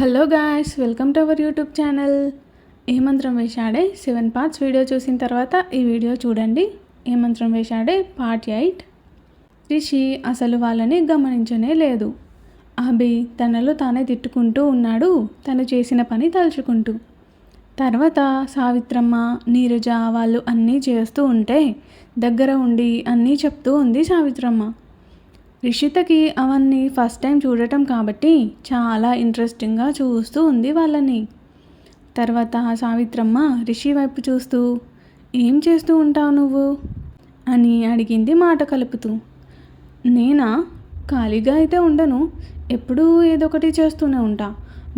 Hello guys welcome to our YouTube channel. ఏ మంత్రం వేశాడే? Seven parts video చూసిన తర్వాత ఈ వీడియో చూడండి. ఏ మంత్రం వేశాడే? Part eight. రిషి అసలు వాళ్ళని గమనించనే లేదు. అభి తనలో తానే తిట్టుకుంటూ ఉన్నాడు. తను చేసిన పని తలుచుకుంటూ. తర్వాత సావిత్రమ్మ నీరజ వాళ్ళు అన్నీ చేస్తూ ఉంటే దగ్గర ఉండి అన్నీ చెప్తూ ఉంది సావిత్రమ్మ. రిషితకి అవన్నీ ఫస్ట్ టైం చూడటం కాబట్టి చాలా ఇంట్రెస్టింగ్గా చూస్తూ ఉంది వాళ్ళని. తర్వాత సావిత్రమ్మ రిషి వైపు చూస్తూ ఏం చేస్తూ ఉంటావు నువ్వు? అని అడిగింది మాట కలుపుతూ. నేనా? ఖాళీగా అయితే ఉండను. ఎప్పుడూ ఏదో ఒకటి చేస్తూనే ఉంటా.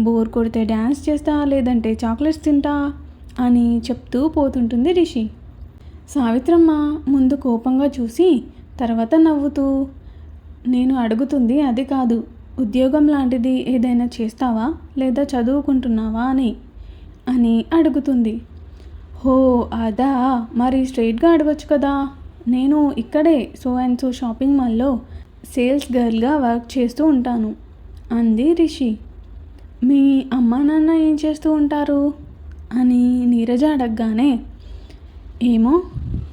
బోర్ కొడితే డ్యాన్స్ చేస్తా లేదంటే చాక్లెట్స్ తింటా అని చెప్తూ పోతుంటుంది రిషి. సావిత్రమ్మ ముందు కోపంగా చూసి తర్వాత నవ్వుతూ నేను అడుగుతుంది అది కాదు. ఉద్యోగం లాంటిది ఏదైనా చేస్తావా? లేదా చదువుకుంటున్నావా అని అని అడుగుతుంది. హో అదా? మరి స్ట్రైట్గా అడగచ్చు కదా. నేను ఇక్కడే సో అండ్ సో షాపింగ్ మాల్లో సేల్స్ గర్ల్గా వర్క్ చేస్తూ ఉంటాను అంది రిషి. మీ అమ్మా నాన్న ఏం చేస్తూ ఉంటారు? అని నీరజ అడగగానే ఏమో?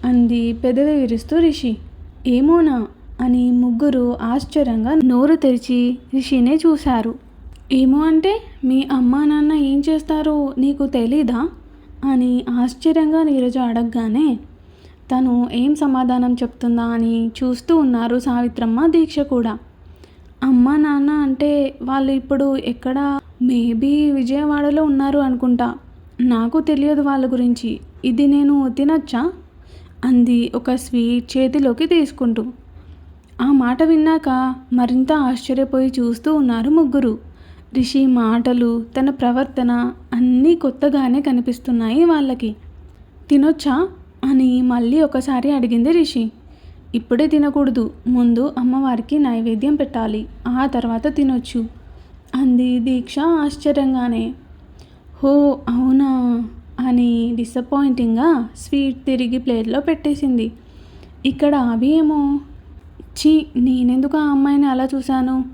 అంది పెదవి విరుస్తూ రిషి. ఏమోనా? అని ముగ్గురు ఆశ్చర్యంగా నోరు తెరిచి రిషినే చూశారు. ఏమో అంటే మీ అమ్మా నాన్న ఏం చేస్తారో నీకు తెలీదా? అని ఆశ్చర్యంగా నీరజ అడగగానే తను ఏం సమాధానం చెప్తుందా? అని చూస్తూ ఉన్నారు సావిత్రమ్మ దీక్ష కూడా. అమ్మ నాన్న అంటే వాళ్ళు ఇప్పుడు ఎక్కడ? మేబీ విజయవాడలో ఉన్నారు అనుకుంటా. నాకు తెలియదు వాళ్ళ గురించి. ఇది నేను తినచ్చా? అంది ఒక స్వీట్ చేతిలోకి తీసుకుంటూ. ఆ మాట విన్నాక మరింత ఆశ్చర్యపోయి చూస్తూ ఉన్నారు ముగ్గురు. రిషి మాటలు తన ప్రవర్తన అన్నీ కొత్తగానే కనిపిస్తున్నాయి వాళ్ళకి. తినొచ్చా? అని మళ్ళీ ఒకసారి అడిగింది రిషి. ఇప్పుడే తినకూడదు. ముందు అమ్మవారికి నైవేద్యం పెట్టాలి. ఆ తర్వాత తినొచ్చు. అంది దీక్ష ఆశ్చర్యంగానే. హో అవునా? అని డిసప్పాయింటింగ్గా స్వీట్ తిరిగి ప్లేట్లో పెట్టేసింది. ఇక్కడ అవి ఏమో? ఛీ నేనెందుకు ఆ అమ్మాయిని అలా చూశాను?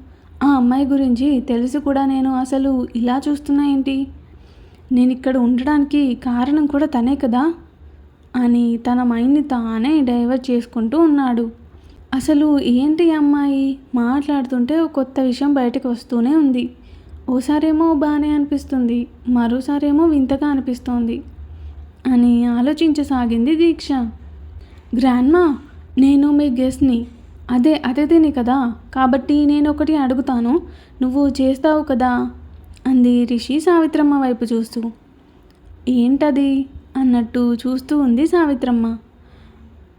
ఆ అమ్మాయి గురించి తెలిసి కూడా నేను అసలు. ఇలా చూస్తున్నా ఏంటి? నేను ఇక్కడ ఉండడానికి కారణం కూడా తనే కదా? అని తన మైండ్ని తానే డైవర్ట్ చేసుకుంటూ ఉన్నాడు. అసలు ఏంటి అమ్మాయి? మాట్లాడుతుంటే కొత్త విషయం బయటకు వస్తూనే ఉంది. ఓసారేమో బాగానే అనిపిస్తుంది మరోసారేమో వింతగా అనిపిస్తోంది అని ఆలోచించసాగింది దీక్ష. గ్రాండ్మా నేను మీ గెస్ట్ని. అదే అతిథిని కదా. కాబట్టి నేను ఒకటి అడుగుతాను. నువ్వు చేస్తావు కదా? అంది రిషి సావిత్రమ్మ వైపు చూస్తూ. ఏంటది? అన్నట్టు చూస్తూ ఉంది సావిత్రమ్మ.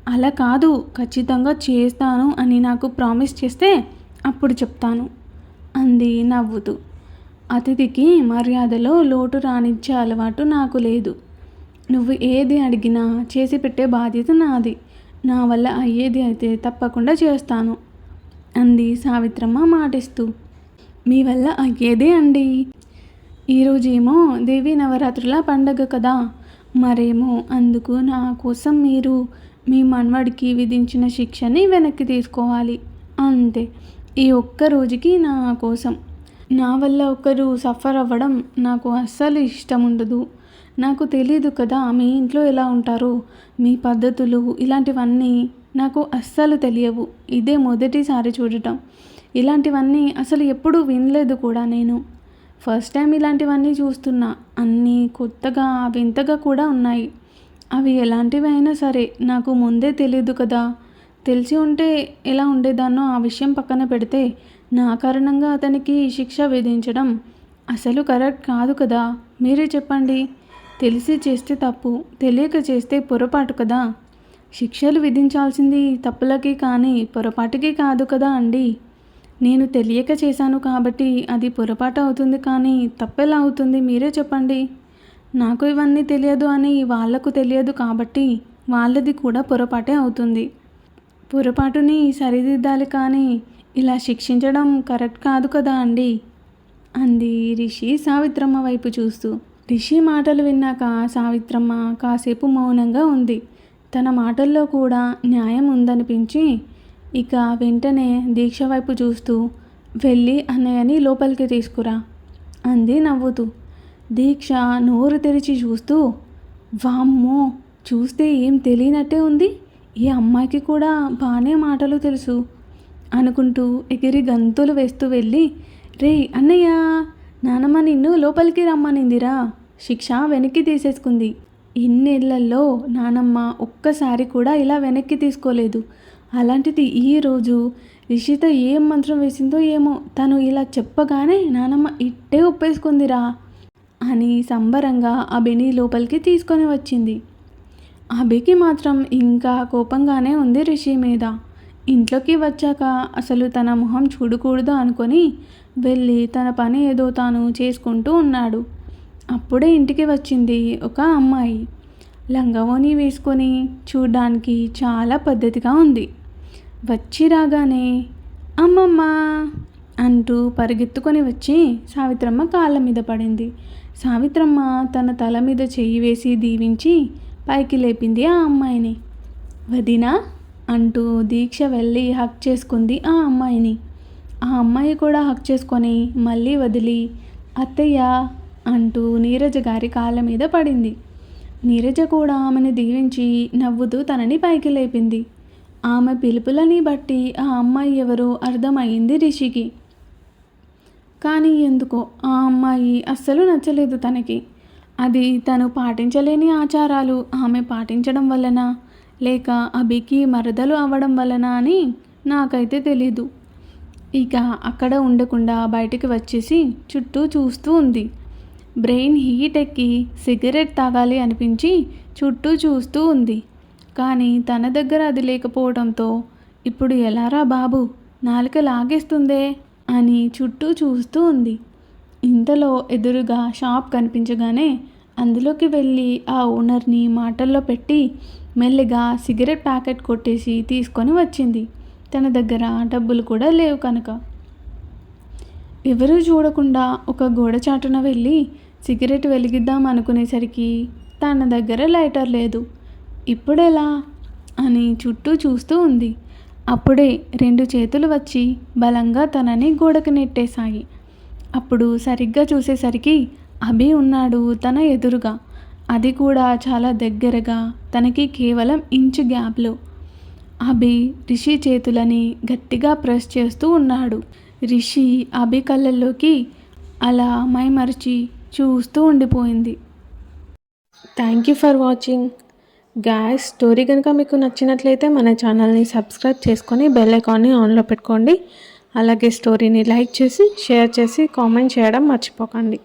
అలా కాదు ఖచ్చితంగా చేస్తాను అని నాకు ప్రామిస్ చేస్తే అప్పుడు చెప్తాను అంది నవ్వుతూ. అతిథికి మర్యాదలో లోటు రానిచ్చే అలవాటు నాకు లేదు. నువ్వు ఏది అడిగినా చేసి పెట్టే బాధ్యత నాది. నా వల్ల అయ్యేది అయితే తప్పకుండా చేస్తాను అంది సావిత్రమ్మ మాటిస్తూ. మీ వల్ల అయ్యేదే అండి. ఈరోజేమో దేవి నవరాత్రుల పండగ కదా. మరేమో అందుకు నా కోసం మీరు మీ మనవడికి విధించిన శిక్షని వెనక్కి తీసుకోవాలి. అంతే ఈ ఒక్క రోజుకి నా కోసం. నా వల్ల ఒకరు సఫర్ అవ్వడం నాకు అస్సలు ఇష్టం ఉండదు నాకు తెలియదు కదా మీ ఇంట్లో ఎలా ఉంటారు? మీ పద్ధతులు ఇలాంటివన్నీ నాకు అస్సలు తెలియవు. ఇదే మొదటిసారి చూడటం. ఇలాంటివన్నీ అసలు ఎప్పుడూ వినలేదు కూడా నేను. ఫస్ట్ టైం ఇలాంటివన్నీ చూస్తున్నా. అన్నీ కొత్తగా వింతగా కూడా ఉన్నాయి. అవి ఎలాంటివి అయినా సరే నాకు ముందే తెలియదు కదా. తెలిసి ఉంటే ఎలా ఉండేదాన్నో ఆ విషయం పక్కన పెడితే నా కారణంగా అతనికి శిక్ష విధించడం అసలు కరెక్ట్ కాదు కదా. మీరే చెప్పండి. తెలిసి చేస్తే తప్పు తెలియక చేస్తే పొరపాటు కదా? శిక్షలు విధించాల్సింది తప్పులకి కానీ పొరపాటుకి కాదు కదా అండి? నేను తెలియక చేశాను కాబట్టి అది పొరపాటు అవుతుంది కానీ తప్పెలా అవుతుంది మీరే చెప్పండి. నాకు ఇవన్నీ తెలియదు అని వాళ్ళకు తెలియదు కాబట్టి వాళ్ళది కూడా పొరపాటే అవుతుంది. పొరపాటుని సరిదిద్దాలి కానీ ఇలా శిక్షించడం కరెక్ట్ కాదు కదా అండి? అంది రిషి సావిత్రమ్మ వైపు చూస్తూ. రిషి మాటలు విన్నాక సావిత్రమ్మ కాసేపు మౌనంగా ఉంది. తన మాటల్లో కూడా న్యాయం ఉందనిపించి ఇక వెంటనే దీక్ష వైపు చూస్తూ వెళ్ళి అన్నయ్యని లోపలికి తీసుకురా అంది నవ్వుతూ. దీక్ష నోరు తెరిచి చూస్తూ వామ్మో చూస్తే ఏం తెలియనట్టే ఉంది. ఈ అమ్మాయికి కూడా బాగానే మాటలు తెలుసు అనుకుంటూ ఎగిరి గంతులు వేస్తూ వెళ్ళి రే అన్నయ్య! నానమ్మ నిన్ను లోపలికి రమ్మనిందిరా. శిక్ష వెనక్కి తీసేసుకుంది. ఇన్నేళ్ళలో నానమ్మ ఒక్కసారి కూడా ఇలా వెనక్కి తీసుకోలేదు. అలాంటిది ఈరోజు రిషిత ఏం మంత్రం వేసిందో ఏమో తను ఇలా చెప్పగానే నానమ్మ ఇట్టే ఒప్పేసుకుందిరా అని సంబరంగా అభిని లోపలికి తీసుకొని వచ్చింది. అభికి మాత్రం ఇంకా కోపంగానే ఉంది రిషి మీద. ఇంట్లోకి వచ్చాక అసలు తన మొహం చూడకూడదు అనుకొని వెళ్ళి తన పని ఏదో తాను చేసుకుంటూ ఉన్నాడు. అప్పుడే ఇంటికి వచ్చింది ఒక అమ్మాయి. లంగవోని వేసుకొని చూడ్డానికి చాలా పద్ధతిగా ఉంది. వచ్చి రాగానే అమ్మమ్మ అంటూ పరిగెత్తుకొని వచ్చి సావిత్రమ్మ కాళ్ళ మీద పడింది. సావిత్రమ్మ తన తల మీద చెయ్యి వేసి దీవించి పైకి లేపింది ఆ అమ్మాయిని. వదినా అంటూ దీక్ష వెళ్ళి హక్ చేసుకుంది ఆ అమ్మాయిని. ఆ అమ్మాయి కూడా హక్ చేసుకొని మళ్ళీ వదిలి అత్తయ్య అంటూ నీరజ గారి కాళ్ళ మీద పడింది. నీరజ కూడా ఆమెను దీవించి నవ్వుతూ తనని పైకి లేపింది. ఆమె పిలుపులని బట్టి ఆ అమ్మాయి ఎవరో అర్థమైంది రిషికి. కానీ ఎందుకో ఆ అమ్మాయి అస్సలు నచ్చలేదు తనకి. అది తను పాటించలేని ఆచారాలు ఆమె పాటించడం వలన లేక అభికి మరదలు అవ్వడం వలన అని నాకైతే తెలీదు. ఇక అక్కడ ఉండకుండా బయటికి వచ్చేసి చుట్టూ చూస్తూ ఉంది. బ్రెయిన్ హీట్ ఎక్కి సిగరెట్ తాగాలి అనిపించి చుట్టూ చూస్తూ ఉంది. కానీ తన దగ్గర అది లేకపోవడంతో ఇప్పుడు ఎలారా బాబు నాలుక లాగేస్తుందే అని చుట్టూ చూస్తూ ఉంది. ఇంతలో ఎదురుగా షాప్ కనిపించగానే అందులోకి వెళ్ళి ఆ ఓనర్ని మాటల్లో పెట్టి మెల్లిగా సిగరెట్ ప్యాకెట్ కొట్టేసి తీసుకొని వచ్చింది. తన దగ్గర డబ్బులు కూడా లేవు కనుక. ఎవరూ చూడకుండా ఒక గోడ చాటున వెళ్ళి సిగరెట్ వెలిగిద్దాం అనుకునేసరికి తన దగ్గర లైటర్ లేదు. ఇప్పుడెలా? అని చుట్టూ చూస్తూ ఉంది. అప్పుడే రెండు చేతులు వచ్చి బలంగా తనని గోడకు నెట్టేశాయి. అప్పుడు సరిగ్గా చూసేసరికి అభి ఉన్నాడు తన ఎదురుగా. అది కూడా చాలా దగ్గరగా తనకి కేవలం ఇంచు గ్యాప్లో. అభి రిషి చేతులని గట్టిగా ప్రెస్ చేస్తూ ఉన్నాడు. రిషి అభి కళ్ళల్లోకి అలా మైమరిచి చూస్తూ ఉండిపోయింది. Thank you for watching. Gas story కనుక మీకు నచ్చినట్లయితే మన ఛానల్ని సబ్స్క్రైబ్ చేసుకొని బెల్ ఐకాన్ని ఆన్లో పెట్టుకోండి. అలాగే స్టోరీని లైక్ చేసి షేర్ చేసి కామెంట్ చేయడం మర్చిపోకండి.